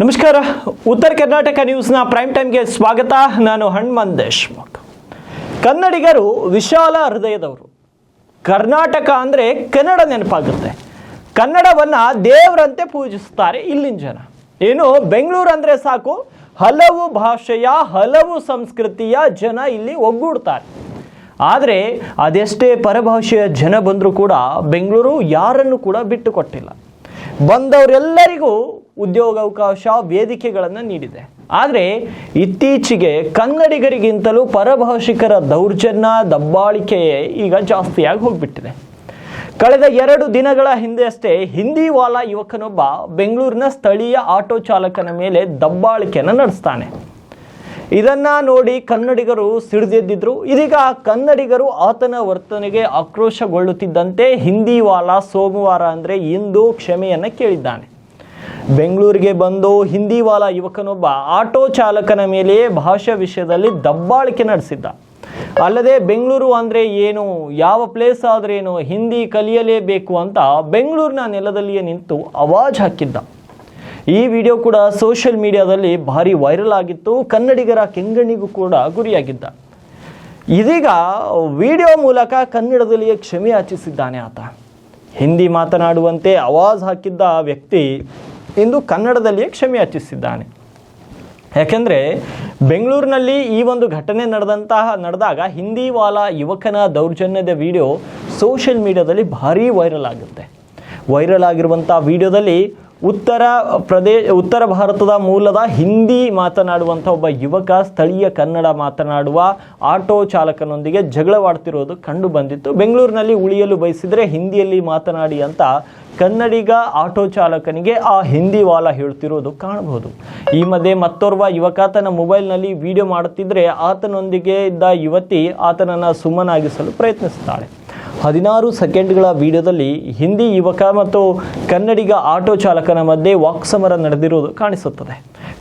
ನಮಸ್ಕಾರ. ಉತ್ತರ ಕರ್ನಾಟಕ ನ್ಯೂಸ್ನ ಪ್ರೈಮ್ ಟೈಮ್ಗೆ ಸ್ವಾಗತ. ನಾನು ಹಣ್ಮನ್ ದೇಶ್ಮುಖ್. ಕನ್ನಡಿಗರು ವಿಶಾಲ ಹೃದಯದವರು. ಕರ್ನಾಟಕ ಅಂದರೆ ಕನ್ನಡ ನೆನಪಾಗುತ್ತೆ. ಕನ್ನಡವನ್ನು ದೇವರಂತೆ ಪೂಜಿಸ್ತಾರೆ ಇಲ್ಲಿನ ಜನ. ಏನು, ಬೆಂಗಳೂರು ಅಂದರೆ ಸಾಕು. ಹಲವು ಭಾಷೆಯ, ಹಲವು ಸಂಸ್ಕೃತಿಯ ಜನ ಇಲ್ಲಿ ಒಗ್ಗೂಡ್ತಾರೆ. ಆದರೆ ಅದೆಷ್ಟೇ ಪರಭಾಷೆಯ ಜನ ಬಂದರೂ ಕೂಡ ಬೆಂಗಳೂರು ಯಾರನ್ನು ಕೂಡ ಬಿಟ್ಟುಕೊಟ್ಟಿಲ್ಲ. ಬಂದವರೆಲ್ಲರಿಗೂ ಉದ್ಯೋಗಾವಕಾಶ, ವೇದಿಕೆಗಳನ್ನು ನೀಡಿದೆ. ಆದರೆ ಇತ್ತೀಚೆಗೆ ಕನ್ನಡಿಗರಿಗಿಂತಲೂ ಪರಭಾಷಿಕರ ದೌರ್ಜನ್ಯ, ದಬ್ಬಾಳಿಕೆ ಈಗ ಜಾಸ್ತಿಯಾಗಿ ಹೋಗ್ಬಿಟ್ಟಿದೆ. ಕಳೆದ ಎರಡು ದಿನಗಳ ಹಿಂದೆ ಅಷ್ಟೇ ಹಿಂದಿವಾಲ ಯುವಕನೊಬ್ಬ ಬೆಂಗಳೂರಿನ ಸ್ಥಳೀಯ ಆಟೋ ಚಾಲಕನ ಮೇಲೆ ದಬ್ಬಾಳಿಕೆಯನ್ನು ನಡೆಸ್ತಾನೆ. ಇದನ್ನ ನೋಡಿ ಕನ್ನಡಿಗರು ಸಿಡಿದೆದ್ದಿದ್ರು. ಇದೀಗ ಕನ್ನಡಿಗರು ಆತನ ವರ್ತನೆಗೆ ಆಕ್ರೋಶಗೊಳ್ಳುತ್ತಿದ್ದಂತೆ ಹಿಂದಿವಾಲ ಸೋಮವಾರ ಅಂದರೆ ಇಂದು ಕ್ಷಮೆಯನ್ನು ಕೇಳಿದ್ದಾನೆ. ಬೆಂಗಳೂರಿಗೆ ಬಂದು ಹಿಂದಿವಾಲ ಯುವಕನೊಬ್ಬ ಆಟೋ ಚಾಲಕನ ಮೇಲೆಯೇ ಭಾಷಾ ವಿಷಯದಲ್ಲಿ ದಬ್ಬಾಳಿಕೆ ನಡೆಸಿದ್ದ. ಅಲ್ಲದೆ ಬೆಂಗಳೂರು ಅಂದರೆ ಏನು, ಯಾವ ಪ್ಲೇಸ್ ಆದ್ರೇನು ಹಿಂದಿ ಕಲಿಯಲೇಬೇಕು ಅಂತ ಬೆಂಗಳೂರಿನ ನೆಲದಲ್ಲಿಯೇ ನಿಂತು ಅವಾಜ್ ಹಾಕಿದ್ದ. ಈ ವಿಡಿಯೋ ಕೂಡ ಸೋಷಿಯಲ್ ಮೀಡಿಯಾದಲ್ಲಿ ಭಾರಿ ವೈರಲ್ ಆಗಿತ್ತು, ಕನ್ನಡಿಗರ ಕೆಂಗಣ್ಣಿಗೂ ಕೂಡ ಗುರಿಯಾಗಿದ್ದ. ಇದೀಗ ವಿಡಿಯೋ ಮೂಲಕ ಕನ್ನಡದಲ್ಲಿಯೇ ಕ್ಷಮೆ ಯಾಚಿಸಿದ್ದಾನೆ ಆತ. ಹಿಂದಿ ಮಾತನಾಡುವಂತೆ ಆವಾಜ್ ಹಾಕಿದ್ದ ವ್ಯಕ್ತಿ ಇಂದು ಕನ್ನಡದಲ್ಲಿಯೇ ಕ್ಷಮೆ ಯಾಚಿಸಿದ್ದಾನೆ. ಯಾಕೆಂದರೆ ಬೆಂಗಳೂರಿನಲ್ಲಿ ಈ ಒಂದು ಘಟನೆ ನಡೆದಂತಹ, ನಡೆದಾಗ ಹಿಂದಿ ಹಿಂದಿವಾಲ ಯುವಕನ ದೌರ್ಜನ್ಯದ ವಿಡಿಯೋ ಸೋಷಿಯಲ್ ಮೀಡಿಯಾದಲ್ಲಿ ಭಾರೀ ವೈರಲ್ ಆಗುತ್ತೆ. ವೈರಲ್ ಆಗಿರುವಂಥ ವಿಡಿಯೋದಲ್ಲಿ ಉತ್ತರ ಪ್ರದೇಶ, ಉತ್ತರ ಭಾರತದ ಮೂಲದ ಹಿಂದಿ ಮಾತನಾಡುವಂಥ ಒಬ್ಬ ಯುವಕ, ಸ್ಥಳೀಯ ಕನ್ನಡ ಮಾತನಾಡುವ ಆಟೋ ಚಾಲಕನೊಂದಿಗೆ ಜಗಳವಾಡ್ತಿರೋದು ಕಂಡು ಬಂದಿತ್ತು. ಬೆಂಗಳೂರಿನಲ್ಲಿ ಉಳಿಯಲು ಬಯಸಿದರೆ ಹಿಂದಿಯಲ್ಲಿ ಮಾತನಾಡಿ ಅಂತ ಕನ್ನಡಿಗ ಆಟೋ ಚಾಲಕನಿಗೆ ಆ ಹಿಂದಿ ವಾಲ ಹೇಳ್ತಿರೋದು ಕಾಣಬಹುದು. ಈ ಮಧ್ಯೆ ಮತ್ತೋರ್ವ ಯುವಕ ತನ್ನ ಮೊಬೈಲ್ನಲ್ಲಿ ವಿಡಿಯೋ ಮಾಡುತ್ತಿದ್ದರೆ ಆತನೊಂದಿಗೆ ಇದ್ದ ಯುವತಿ ಆತನನ್ನು ಸುಮ್ಮನಾಗಿಸಲು ಪ್ರಯತ್ನಿಸುತ್ತಾಳೆ ಹದಿನಾರು ಸೆಕೆಂಡ್ಗಳ ವಿಡಿಯೋದಲ್ಲಿ ಹಿಂದಿ ಯುವಕ ಮತ್ತು ಕನ್ನಡಿಗ ಆಟೋ ಚಾಲಕನ ಮಧ್ಯೆ ವಾಕ್ಸಮರ ನಡೆದಿರುವುದು ಕಾಣಿಸುತ್ತದೆ.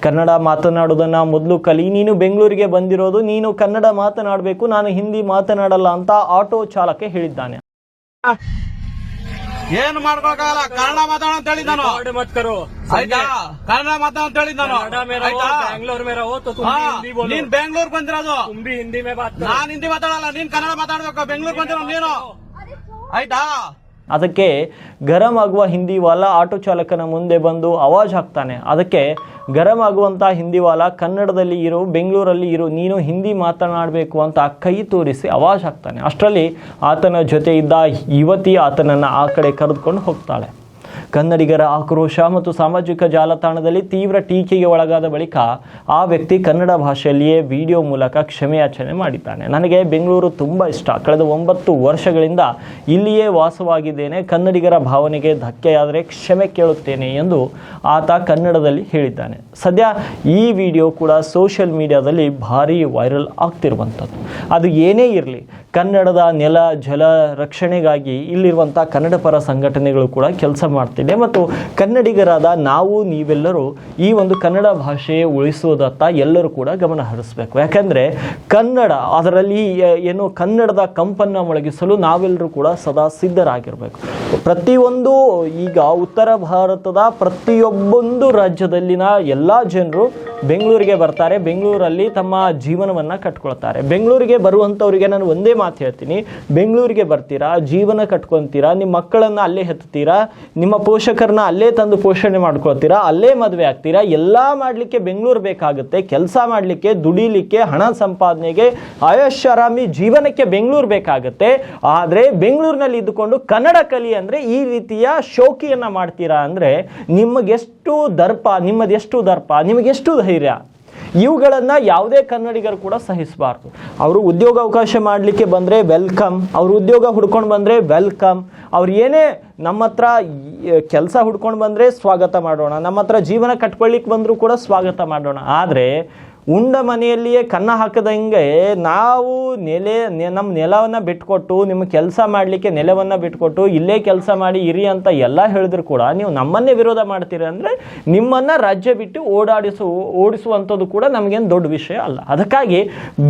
ಕನ್ನಡ ಮಾತನಾಡೋದನ್ನು ಮೊದಲು ಕಲಿ, ನೀನು ಬೆಂಗಳೂರಿಗೆ ಬಂದಿರೋದು, ನೀನು ಕನ್ನಡ ಮಾತನಾಡಬೇಕು, ನಾನು ಹಿಂದಿ ಮಾತನಾಡಲ್ಲ ಅಂತ ಆಟೋ ಚಾಲಕ ಹೇಳಿದ್ದಾನೆ. ಏನ್ ಮಾಡ್ಕೊಳಕಾಗಲ್ಲ ಕನ್ನಡ ಮಾತಾಡ ಅಂತ ಹೇಳಿ ನಾನು. ಆಯ್ತಾ? ಕನ್ನಡ ಮಾತಾಡ ಅಂತ ಹೇಳಿ ನಾನು. ಬೆಂಗಳೂರು ನೀನ್ ಬೆಂಗಳೂರು ಬಂದಿರೋದು. ಹಿಂದಿ ನಾನ್ ಹಿಂದಿ ಮಾತಾಡಲ್ಲ ನೀನ್ ಕನ್ನಡ ಮಾತಾಡ್ಬೇಕು. ಬೆಂಗ್ಳೂರ್ ಬಂದಿರೋ ನೀನು. ಆಯ್ತಾ? ಅದಕ್ಕೆ ಗರಂ ಆಗುವ ಹಿಂದಿವಾಲ ಆಟೋ ಚಾಲಕನ ಮುಂದೆ ಬಂದು ಅವಾಜ್ ಹಾಕ್ತಾನೆ. ಅದಕ್ಕೆ ಗರಂ ಆಗುವಂಥ ಹಿಂದಿವಾಲ ಕನ್ನಡದಲ್ಲಿ ಇರು, ಬೆಂಗಳೂರಲ್ಲಿ ಇರು, ನೀನು ಹಿಂದಿ ಮಾತನಾಡಬೇಕು ಅಂತ ಕೈ ತೋರಿಸಿ ಅವಾಜ್ ಹಾಕ್ತಾನೆ. ಅಷ್ಟರಲ್ಲಿ ಆತನ ಜೊತೆ ಇದ್ದ ಯುವತಿ ಆತನನ್ನು ಆ ಕಡೆ ಕರೆದುಕೊಂಡು ಹೋಗ್ತಾಳೆ. ಕನ್ನಡಿಗರ ಆಕ್ರೋಶ ಮತ್ತು ಸಾಮಾಜಿಕ ಜಾಲತಾಣದಲ್ಲಿ ತೀವ್ರ ಟೀಕೆಗೆ ಒಳಗಾದ ಬಳಿಕ ಆ ವ್ಯಕ್ತಿ ಕನ್ನಡ ಭಾಷೆಯಲ್ಲಿಯೇ ವಿಡಿಯೋ ಮೂಲಕ ಕ್ಷಮೆಯಾಚನೆ ಮಾಡಿದ್ದಾನೆ. ನನಗೆ ಬೆಂಗಳೂರು ತುಂಬ ಇಷ್ಟ. ಕಳೆದ ಒಂಬತ್ತು ವರ್ಷಗಳಿಂದ ಇಲ್ಲಿಯೇ ವಾಸವಾಗಿದ್ದೇನೆ. ಕನ್ನಡಿಗರ ಭಾವನೆಗೆ ಧಕ್ಕೆಯಾದರೆ ಕ್ಷಮೆ ಕೇಳುತ್ತೇನೆ ಎಂದು ಆತ ಕನ್ನಡದಲ್ಲಿ ಹೇಳಿದ್ದಾನೆ. ಸದ್ಯ ಈ ವಿಡಿಯೋ ಕೂಡ ಸೋಷಿಯಲ್ ಮೀಡಿಯಾದಲ್ಲಿ ಭಾರಿ ವೈರಲ್ ಆಗ್ತಿರುವಂಥದ್ದು. ಅದು ಏನೇ ಇರಲಿ ಕನ್ನಡದ ನೆಲ, ಜಲ ರಕ್ಷಣೆಗಾಗಿ ಇಲ್ಲಿರುವಂಥ ಕನ್ನಡ ಪರ ಸಂಘಟನೆಗಳು ಕೂಡ ಕೆಲಸ ಮಾಡ್ತಿದೆ. ಮತ್ತು ಕನ್ನಡಿಗರಾದ ನಾವು, ನೀವೆಲ್ಲರೂ ಈ ಒಂದು ಕನ್ನಡ ಭಾಷೆ ಉಳಿಸುವುದತ್ತ ಎಲ್ಲರೂ ಕೂಡ ಗಮನ ಹರಿಸಬೇಕು. ಯಾಕಂದರೆ ಕನ್ನಡ, ಅದರಲ್ಲಿ ಏನು ಕನ್ನಡದ ಕಂಪನ್ನು ಮೊಳಗಿಸಲು ನಾವೆಲ್ಲರೂ ಕೂಡ ಸದಾ ಸಿದ್ಧರಾಗಿರಬೇಕು. ಪ್ರತಿಯೊಂದು ಈಗ ಉತ್ತರ ಭಾರತದ ಪ್ರತಿಯೊಬ್ಬೊಂದು ರಾಜ್ಯದಲ್ಲಿನ ಎಲ್ಲ ಜನರು ಬೆಂಗಳೂರಿಗೆ ಬರ್ತಾರೆ. ಬೆಂಗಳೂರಲ್ಲಿ ತಮ್ಮ ಜೀವನವನ್ನು ಕಟ್ಕೊಳ್ತಾರೆ. ಬೆಂಗಳೂರಿಗೆ ಬರುವಂಥವರಿಗೆ ನಾನು ಒಂದೇ ಮಾತು ಹೇಳ್ತೀನಿ. ಬೆಂಗಳೂರಿಗೆ ಬರ್ತೀರಾ, ಜೀವನ ಕಟ್ಕೊತೀರಾ ನಿಮ್ಮ ಮಕ್ಕಳನ್ನು ಅಲ್ಲೇ ಹೆತ್ತೀರಾ ನಿಮ್ಮ ಪೋಷಕರನ್ನ ಅಲ್ಲೇ ತಂದು ಪೋಷಣೆ ಮಾಡ್ಕೊಳ್ತೀರಾ, ಅಲ್ಲೇ ಮದುವೆ ಆಗ್ತೀರಾ, ಎಲ್ಲ ಮಾಡಲಿಕ್ಕೆ ಬೆಂಗಳೂರು ಬೇಕಾಗುತ್ತೆ, ಕೆಲಸ ಮಾಡಲಿಕ್ಕೆ, ದುಡಿಲಿಕ್ಕೆ, ಹಣ ಸಂಪಾದನೆಗೆ ಆಯುಷಾರಾಮಿ ಜೀವನಕ್ಕೆ ಬೆಂಗಳೂರು ಬೇಕಾಗುತ್ತೆ. ಆದರೆ ಬೆಂಗಳೂರಿನಲ್ಲಿ ಇದ್ದುಕೊಂಡು ಕನ್ನಡ ಕಲಿ ಅಂದರೆ ಈ ರೀತಿಯ ಶೋಕಿಯನ್ನು ಮಾಡ್ತೀರಾ ಅಂದರೆ ನಿಮಗೆಷ್ಟು ದರ್ಪ, ನಿಮ್ಮದೆಷ್ಟು ದರ್ಪ, ನಿಮಗೆಷ್ಟು ಧೈರ್ಯ? ಇವುಗಳನ್ನು ಯಾವುದೇ ಕನ್ನಡಿಗರು ಕೂಡ ಸಹಿಸಬಾರ್ದು. ಅವರು ಉದ್ಯೋಗ ಅವಕಾಶ ಮಾಡಲಿಕ್ಕೆ ಬಂದರೆ ವೆಲ್ಕಮ್, ಅವರು ಉದ್ಯೋಗ ಹುಡ್ಕೊಂಡು ಬಂದರೆ ವೆಲ್ಕಮ್, ಅವ್ರು ಏನೇ ನಮ್ಮ ಹತ್ರ ಕೆಲಸ ಹುಡ್ಕೊಂಡು ಬಂದರೆ ಸ್ವಾಗತ ಮಾಡೋಣ, ನಮ್ಮ ಹತ್ರ ಜೀವನ ಕಟ್ಕೊಳ್ಳಿಕ್ಕೆ ಬಂದರೂ ಕೂಡ ಸ್ವಾಗತ ಮಾಡೋಣ. ಆದರೆ ಉಂಡ ಮನೆಯಲ್ಲಿಯೇ ಕನ್ನ ಹಾಕದಂಗೆ ನಾವು ನೆಲೆ ನಮ್ಮ ನೆಲವನ್ನು ಬಿಟ್ಕೊಟ್ಟು ನಿಮ್ಮ ಕೆಲಸ ಮಾಡಲಿಕ್ಕೆ ನೆಲವನ್ನು ಬಿಟ್ಕೊಟ್ಟು, ಇಲ್ಲೇ ಕೆಲಸ ಮಾಡಿ ಇರಿ ಅಂತ ಎಲ್ಲ ಹೇಳಿದ್ರು ಕೂಡ ನೀವು ನಮ್ಮನ್ನೇ ವಿರೋಧ ಮಾಡ್ತೀರಿ ಅಂದರೆ ನಿಮ್ಮನ್ನು ರಾಜ್ಯ ಬಿಟ್ಟು ಓಡಾಡಿಸು, ಓಡಿಸುವಂಥದ್ದು ಕೂಡ ನಮಗೇನು ದೊಡ್ಡ ವಿಷಯ ಅಲ್ಲ. ಅದಕ್ಕಾಗಿ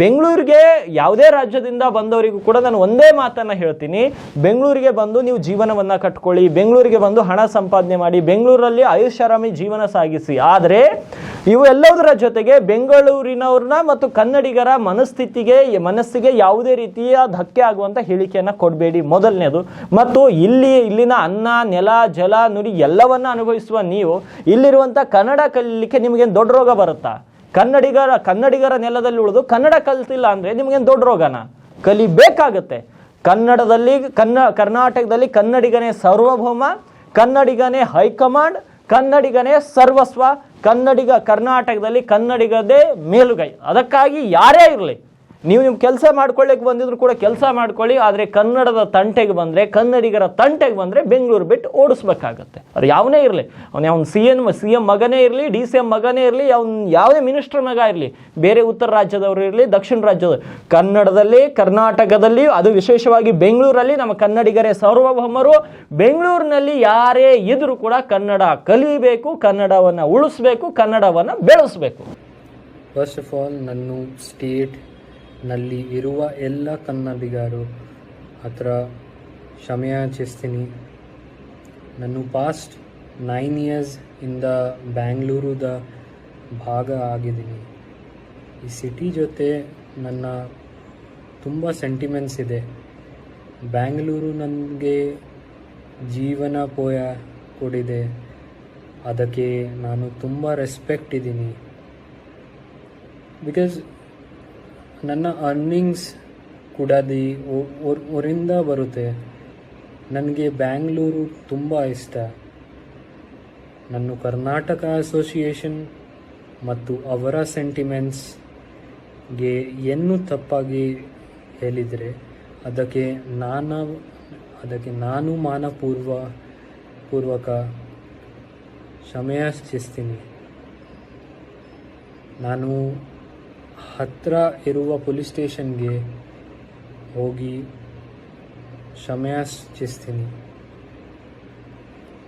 ಬೆಂಗಳೂರಿಗೆ ಯಾವುದೇ ರಾಜ್ಯದಿಂದ ಬಂದವರಿಗೂ ಕೂಡ ನಾನು ಒಂದೇ ಮಾತನ್ನು ಹೇಳ್ತೀನಿ. ಬೆಂಗಳೂರಿಗೆ ಬಂದು ನೀವು ಜೀವನವನ್ನು ಕಟ್ಕೊಳ್ಳಿ, ಬೆಂಗಳೂರಿಗೆ ಬಂದು ಹಣ ಸಂಪಾದನೆ ಮಾಡಿ, ಬೆಂಗಳೂರಲ್ಲಿ ಆಯುಷಾರಾಮಿ ಜೀವನ ಸಾಗಿಸಿ. ಆದರೆ ಇವೆಲ್ಲದರ ಜೊತೆಗೆ ಜೊತೆಗೆ ಬೆಂಗಳೂರಿನವ್ರನ್ನ ಮತ್ತು ಕನ್ನಡಿಗರ ಮನಸ್ಥಿತಿಗೆ ಮನಸ್ಸಿಗೆ ಯಾವುದೇ ರೀತಿಯ ಧಕ್ಕೆ ಆಗುವಂಥ ಹೇಳಿಕೆಯನ್ನು ಕೊಡಬೇಡಿ. ಮೊದಲನೇದು. ಮತ್ತು ಇಲ್ಲಿ, ಇಲ್ಲಿನ ಅನ್ನ, ನೆಲ, ಜಲ, ನುಡಿ ಎಲ್ಲವನ್ನ ಅನುಭವಿಸುವ ನೀವು ಇಲ್ಲಿರುವಂಥ ಕನ್ನಡ ಕಲೀಲಿಕ್ಕೆ ನಿಮಗೇನು ದೊಡ್ಡ ರೋಗ ಬರುತ್ತಾ? ಕನ್ನಡಿಗರ ಕನ್ನಡಿಗರ ನೆಲದಲ್ಲಿ ಉಳಿದು ಕನ್ನಡ ಕಲ್ತಿಲ್ಲ ಅಂದರೆ ನಿಮಗೇನು ದೊಡ್ಡ ರೋಗನ? ಕಲಿಬೇಕಾಗತ್ತೆ. ಕನ್ನಡದಲ್ಲಿ, ಕನ್ನ, ಕರ್ನಾಟಕದಲ್ಲಿ ಕನ್ನಡಿಗನೇ ಸಾರ್ವಭೌಮ, ಕನ್ನಡಿಗನೇ ಹೈಕಮಾಂಡ್, ಕನ್ನಡಿಗನೇ ಸರ್ವಸ್ವ ಕನ್ನಡಿಗ ಕರ್ನಾಟಕದಲ್ಲಿ ಕನ್ನಡಿಗದೇ ಮೇಲುಗೈ. ಅದಕ್ಕಾಗಿ ಯಾರೇ ಇರಲಿ ನೀವು ನಿಮ್ಮ ಕೆಲಸ ಮಾಡ್ಕೊಳ್ಳಿಕ್ಕೆ ಬಂದಿದ್ರು ಕೂಡ ಕೆಲಸ ಮಾಡ್ಕೊಳ್ಳಿ, ಆದರೆ ಕನ್ನಡದ ತಂಟೆಗೆ ಬಂದರೆ, ಕನ್ನಡಿಗರ ತಂಟೆಗೆ ಬಂದರೆ ಬೆಂಗಳೂರು ಬಿಟ್ಟು ಓಡಿಸ್ಬೇಕಾಗತ್ತೆ. ಅದು ಯಾವನೇ ಇರಲಿ, ಅವನು ಅವ್ನು ಸಿ ಎನ್ ಸಿ ಎಂ ಮಗನೇ ಇರಲಿ ಡಿ ಸಿ ಎಂ ಮಗನೇ ಇರಲಿ, ಅವ್ನು ಯಾವುದೇ ಮಿನಿಸ್ಟರ್ ಮಗ ಇರಲಿ, ಬೇರೆ ಉತ್ತರ ರಾಜ್ಯದವರು ಇರಲಿ, ದಕ್ಷಿಣ ರಾಜ್ಯದ, ಕನ್ನಡದಲ್ಲಿ, ಕರ್ನಾಟಕದಲ್ಲಿ, ಅದು ವಿಶೇಷವಾಗಿ ಬೆಂಗಳೂರಲ್ಲಿ ನಮ್ಮ ಕನ್ನಡಿಗರೇ ಸಾರ್ವಭೌಮರು, ಬೆಂಗಳೂರಿನಲ್ಲಿ ಯಾರೇ ಇದ್ರೂ ಕೂಡ ಕನ್ನಡ ಕಲಿಬೇಕು, ಕನ್ನಡವನ್ನು ಉಳಿಸ್ಬೇಕು, ಕನ್ನಡವನ್ನು ಬೆಳೆಸಬೇಕು. ಫಸ್ಟ್ ಆಫ್ ಆಲ್ ನನ್ನ ಸ್ಟೇಟ್ನಲ್ಲಿ ಇರುವ ಎಲ್ಲ ಕನ್ನಡಿಗರು ಹತ್ರ ಕ್ಷಮೆಯಾಚಿಸ್ತೀನಿ ನಾನು ಪಾಸ್ಟ್ ನೈನ್ ಇಯರ್ಸ್ ಇಂದ ಬ್ಯಾಂಗ್ಳೂರುದ ಭಾಗ ಆಗಿದ್ದೀನಿ. ಈ ಸಿಟಿ ಜೊತೆ ನನ್ನ ತುಂಬ ಸೆಂಟಿಮೆಂಟ್ಸ್ ಇದೆ. ಬ್ಯಾಂಗ್ಳೂರು ನನಗೆ ಜೀವನ ಪೋಯ ಕೊಡಿದೆ. ಅದಕ್ಕೆ ನಾನು ತುಂಬ ರೆಸ್ಪೆಕ್ಟ್ ಇದ್ದೀನಿ. ಬಿಕಾಸ್ ನನ್ನ ಅರ್ನಿಂಗ್ಸ್ ಕೂಡ ಊರಿಂದ ಬರುತ್ತೆ. ನನಗೆ ಬ್ಯಾಂಗ್ಳೂರು ತುಂಬ ಇಷ್ಟ. ನನ್ನ ಕರ್ನಾಟಕ ಅಸೋಸಿಯೇಷನ್ ಮತ್ತು ಅವರ ಸೆಂಟಿಮೆಂಟ್ಸ್ಗೆ ಏನು ತಪ್ಪಾಗಿ ಹೇಳಿದರೆ ಅದಕ್ಕೆ ನಾನು ಅದಕ್ಕೆ ನಾನು ಮಾನಪೂರ್ವ, ಪೂರ್ವಕ ಕ್ಷಮೆಯಾಚಿಸ್ತೀನಿ. ನಾನು ಹತ್ತಿರ ಇರುವ ಪೊಲೀಸ್ ಸ್ಟೇಷನ್ಗೆ ಹೋಗಿ ಕ್ಷಮೆಯಾಚಿಸ್ತೀನಿ.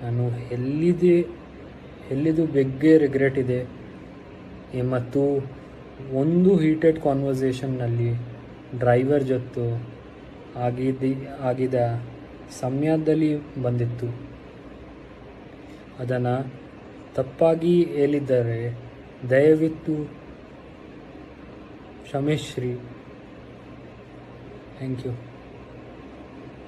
ನಾನು ಎಲ್ಲಿದೆ, ಎಲ್ಲಿದು ಬೆಗ್ಗೆ ರಿಗ್ರೆಟ್ ಇದೆ ಮತ್ತು ಒಂದು ಹೀಟೆಡ್ ಕಾನ್ವರ್ಸೇಷನ್ನಲ್ಲಿ ಡ್ರೈವರ್ ಜೊತೆ ಆಗಿದ್ದಿ ಆಗಿದ ಸಮಯದಲ್ಲಿ ಬಂದಿತ್ತು. ಅದನ್ನು ತಪ್ಪಾಗಿ ಹೇಳಿದ್ದರೆ ದಯವಿಟ್ಟು शमेश श्री थैंक यू